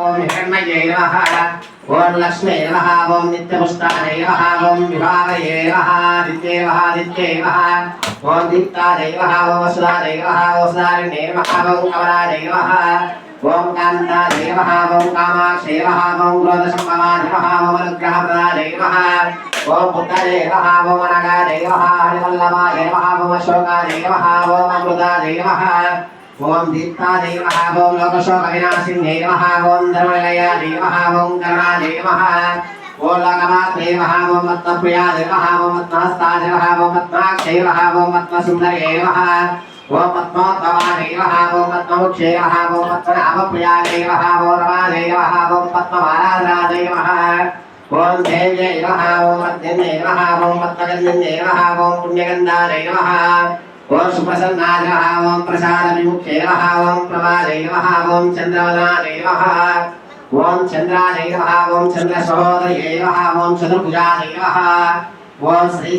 ఓం హిరణ్మయే నమః ఓం లక్ష్మీ నమః ఓం నిత్యపుష్టాయ నమః ఓం విభావయే నమః దిత్యే నమః దిత్యే నమః ఓం దీప్తాయ నమః ఓం వసుదాయ నమః ఓం వసుదారిణే నమః ఓం కమలాయ నమః ఓం కాంతాయ నమః ఓం కామాక్షే నమః ఓం క్రోధసంభవాయ నమః ఓం అనుగ్రహప్రదాయ నమః ఓం పుత్రాయ నమః ఓం అనగాయ నమః హరివల్లభాయ నమః ఓం అశోకాయ నమః ఓం అమృతాయ నమః ఓం దీప్తాయ నమః. ఓం లోకశోక వినాశిన్యై నమః ఓం ధర్మలయాయ నమః ఓం కరుణాయ నమః ఓం లోకమాత్రే నమః ఓం పద్మప్రియాయ నమః ఓం పద్మహస్తాయ నమః. ఓం పద్మాక్షై నమః ఓం పద్మసుందర్యై నమః. ఓం పద్మోత్తమాయ నమః ఓం పద్మముక్షే నమః. ఓం పద్మనాభప్రియాయ నమః ఓం రమాయ నమః. ఓం పద్మమారాధనాయ నమః ఓం దేవ్యై నమః. ఓం మధ్యన్యై నమః ఓం పద్మగంధన్యై నమః. ఓం నమః. సుప్రసన్నాయ ఓం ప్రసాద విముఖ్యే నమః ఓం ప్రమాదై నమః ఓం చంద్రవదనాయ నమః ఓం చంద్రాయ నమః ఓం చంద్ర సహోదర్యై నమః ఓం చతుర్భుజాయ నమః ఓం శ్రీ